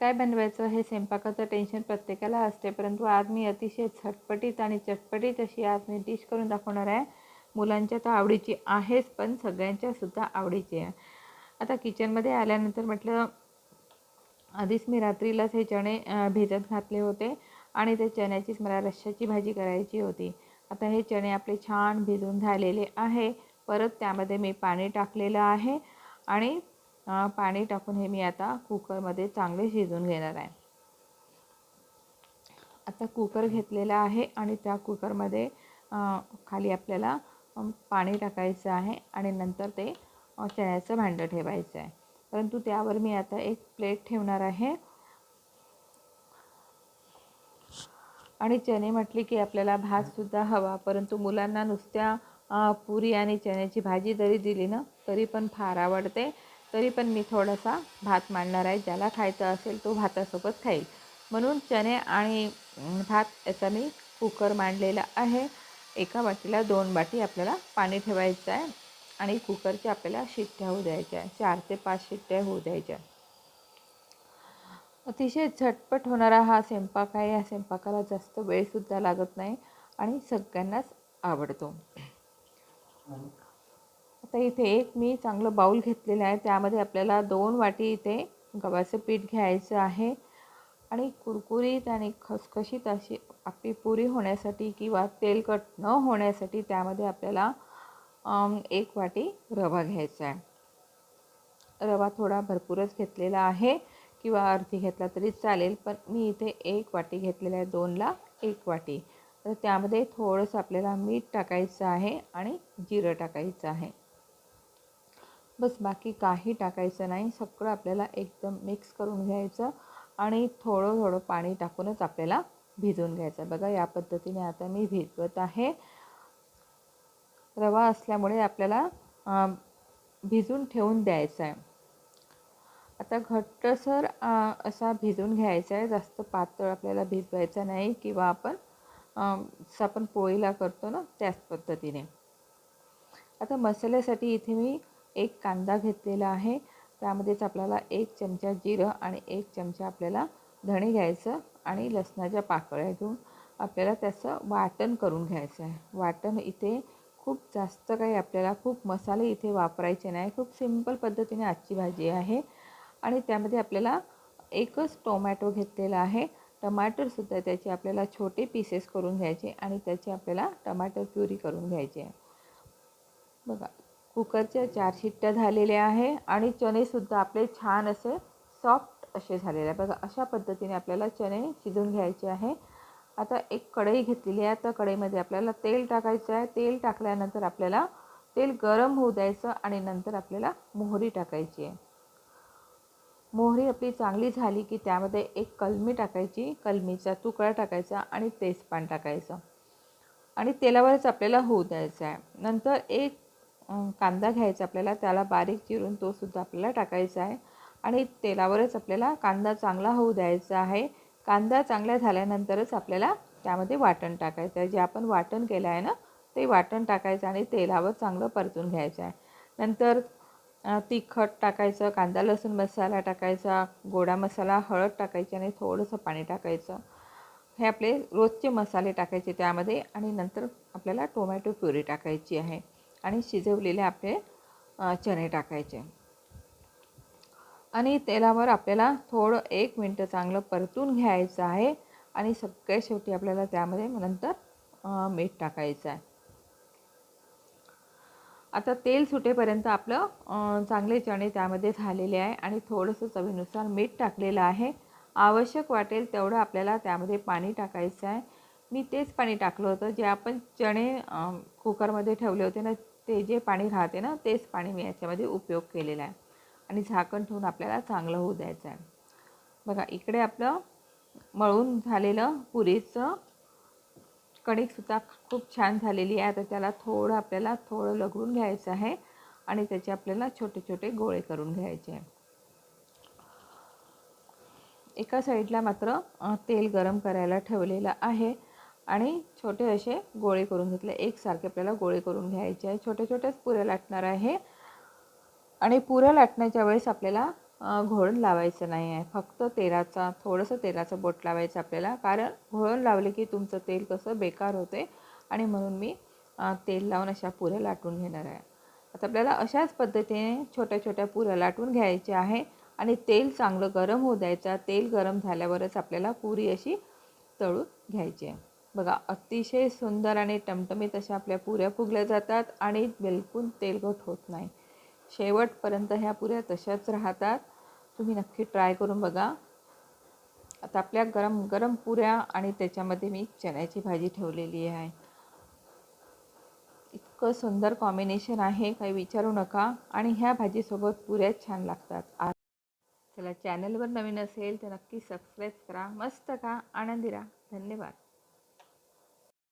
काय बनवायचं हे स्वयंपाकाचं टेन्शन प्रत्येकाला असते. परंतु आज मी अतिशय झटपटीत आणि चटपटीत अशी आज मी डिश करून दाखवणार आहे. मुलांच्या तर आवडीची आहेच पण सगळ्यांच्या सुद्धा आवडीची आहे. आता किचनमध्ये आल्यानंतर म्हटलं आधीच मी रात्रीलाच हे चणे भिजत घातले होते आणि ते चण्याचीच मला रश्श्याची भाजी करायची होती. आता हे चणे आपले छान भिजून झालेले आहे. परत त्यामध्ये मी पाणी टाकलेलं आहे आणि पाणी टाकून हे मी आता कुकरमध्ये चांगले शिजून घेणार आहे. आता कुकर घेतलेला आहे आणि त्या कुकरमध्ये खाली आपल्याला पाणी टाकायचं आहे आणि नंतर ते चण्याचं भांडं ठेवायचं आहे. परंतु त्यावर मी आता एक प्लेट ठेवणार आहे. आणि चणे म्हटले की आपल्याला भातसुद्धा हवा परंतु मुलांना नुसत्या पुरी आणि चण्याची भाजी जरी दिली ना तरी पण फार आवडते. तरी पण मी थोडासा भात मांडणार आहे. ज्याला खायचं असेल तो भातासोबत खाईल. म्हणून चणे आणि भात याचा मी कुकर मांडलेला आहे. एका वाटीला दोन वाटी आपल्याला पाणी ठेवायचं आहे आणि कुकरच्या आपल्याला शिट्ट्या होऊ द्यायच्या आहे चार ते पाच शिट्ट्या होऊ द्यायच्या अतिशय झटपट होणारा हा स्वयंपाक आहे. या स्वयंपाकाला जास्त वेळसुद्धा लागत नाही आणि सगळ्यांनाच आवडतो. आता इथे एक मी चांगलं बाऊल घेतलेलं आहे. त्यामध्ये आपल्याला दोन वाटी इथे गव्हाचं पीठ घ्यायचं आहे. आणि कुरकुरीत आणि खसखशीत अशी आपली पुरी होण्यासाठी किंवा तेलकट न होण्यासाठी त्यामध्ये आपल्याला एक वाटी रवा घ्यायचा आहे. रवा थोडा भरपूरच घेतलेला आहे. किंवा अर्धी घेतला तरी चालेल पण मी इथे एक वाटी घेतलेला आहे. दोनला एक वाटी. तर त्यामध्ये थोडंसं आपल्याला मीठ टाकायचं आहे आणि जिरं टाकायचं आहे. बस बाकी काही टाकायचं नाही. सगळं आपल्याला एकदम मिक्स करून घ्यायचं आणि थोडं थोडं पाणी टाकूनच आपल्याला भिजवून घ्यायचं. बघा या पद्धतीने आता मी भिजवत आहे. रवा असल्यामुळे आपल्याला भिजून ठेवून द्यायचा आहे. आता घट्टसर असा भिजून घ्यायचा आहे. जास्त पातळ आपल्याला भिजवायचा नाही किंवा आपण जसं आपण पोळीला करतो ना त्याच पद्धतीने. आता मसाल्यासाठी इथे मी एक कांदा घेतलेला आहे. त्यामध्येच आपल्याला एक चमचा जिरं आणि एक चमचा आपल्याला धणे घ्यायचं आणि लसणाच्या पाकळ्या घेऊन आपल्याला त्याचं वाटण करून घ्यायचं आहे. वाटण इथे खूप जास्त काही आपल्याला खूप मसाले इथे वापरायचे नाही. खूप सिंपल पद्धतीने आजची भाजी आहे. आणि त्यामध्ये आपल्याला एकच टोमॅटो घेतलेला आहे. टमाटरसुद्धा त्याचे आपल्याला छोटे पीसेस करून घ्यायचे आणि त्याची आपल्याला टमाटर प्युरी करून घ्यायची आहे. बघा कुकरच्या चार शिट्ट्या झालेल्या आहे आणि चणेसुद्धा आपले छान असे सॉफ्ट असे झालेले आहे. बघा अशा पद्धतीने आपल्याला चणे शिजून घ्यायचे आहे. आता एक कढई घेतलेली आहे. त्या कढईमध्ये आपल्याला तेल टाकायचं आहे. तेल टाकल्यानंतर आपल्याला तेल गरम होऊ द्यायचं आणि नंतर आपल्याला मोहरी टाकायची आहे. मोहरी आपली चांगली झाली की त्यामध्ये एक कलमी टाकायची कलमीचा तुकडा टाकायचा आणि तेजपान टाकायचं. आणि तेलावरच आपल्याला होऊ द्यायचं आहे. नंतर एक कांदा घ्यायचा आपल्याला त्याला बारीक चिरून तोसुद्धा आपल्याला टाकायचा आहे. आणि तेलावरच आपल्याला कांदा चांगला होऊ द्यायचा आहे. कांदा चांगला झाल्यानंतरच आपल्याला त्यामध्ये वाटण टाकायचं आहे. जे आपण वाटण केलं आहे ना ते वाटण टाकायचं आणि तेलावर चांगलं परतून घ्यायचं आहे. नंतर तिखट टाकायचं कांदा लसूण मसाला टाकायचा गोडा मसाला हळद टाकायची आणि थोडंसं पाणी टाकायचं. हे आपले रोजचे मसाले टाकायचे त्यामध्ये आणि नंतर आपल्याला टोमॅटो प्युरी टाकायची आहे. आणि शिजवलेले आपले चणे टाकायचे. आणि तेलावर आपल्याला थोडं एक मिनटं चांगलं परतून घ्यायचं आहे आणि सगळ्यात शेवटी आपल्याला त्यामध्ये नंतर मीठ टाकायचं आहे. आता तेल सुटेपर्यंत आपलं चांगले चणे त्यामध्ये झालेले आहे आणि थोडंसं चवीनुसार मीठ टाकलेलं आहे. आवश्यक वाटेल तेवढं आपल्याला त्यामध्ये पाणी टाकायचं आहे. मी तेच पाणी टाकलं होतं जे आपण चणे कुकरमध्ये ठेवले होते ना ते जे पाणी राहते ना तेच पाणी मी याच्यामध्ये उपयोग केलेला आहे. आणि झाकण ठेवून आपल्याला चांगलं होऊ द्यायचं आहे. बघा इकडे आपलं मळून झालेलं पुरीचं कणिकसुद्धा खूप छान झालेली आहे. आता त्याला थोडं आपल्याला थोडं लगडून घ्यायचं आहे आणि त्याचे आपल्याला छोटे छोटे गोळे करून घ्यायचे आहे. एका साईडला मात्र तेल गरम करायला ठेवलेलं आहे. आणि छोटे असे गोळे करून घेतले. एकसारखे आपल्याला गोळे करून घ्यायचे आहे. छोट्या छोट्याच पुऱ्या लाटणार आहे. आणि पुऱ्या लाटण्याच्या वेळेस आपल्याला घोळण लावायचं नाही आहे. फक्त तेलाचा थोडंसं तेलाचं बोट लावायचं आपल्याला. कारण घोळण लावले की तुमचं तेल कसं बेकार होते. आणि म्हणून मी तेल लावून अशा पुऱ्या लाटून घेणार आहे. आता आपल्याला अशाच पद्धतीने छोट्या छोट्या पुऱ्या लाटून घ्यायच्या आहे. आणि तेल चांगलं गरम होऊ द्यायचं. तेल गरम झाल्यावरच आपल्याला पुरी अशी तळून घ्यायची आहे. बघा अतिशय सुंदर आणि टमटमीत अशा आपल्या पुऱ्या फुगल्या जातात आणि बिलकुल तेलकट होत नाही. शेवटपर्यंत ह्या पुऱ्या तशाच राहतात. तुम्ही नक्की ट्राय करून बघा. आता आपल्या गरम गरम पुऱ्या आणि त्याच्यामध्ये मी चण्याची भाजी ठेवलेली आहे. इतकं सुंदर कॉम्बिनेशन आहे काही विचारू नका. आणि ह्या भाजीसोबत पुऱ्या छान लागतात. आ चला चॅनलवर नवीन असेल तर नक्की सबस्क्राईब करा. मस्त का आनंदी राहा. धन्यवाद.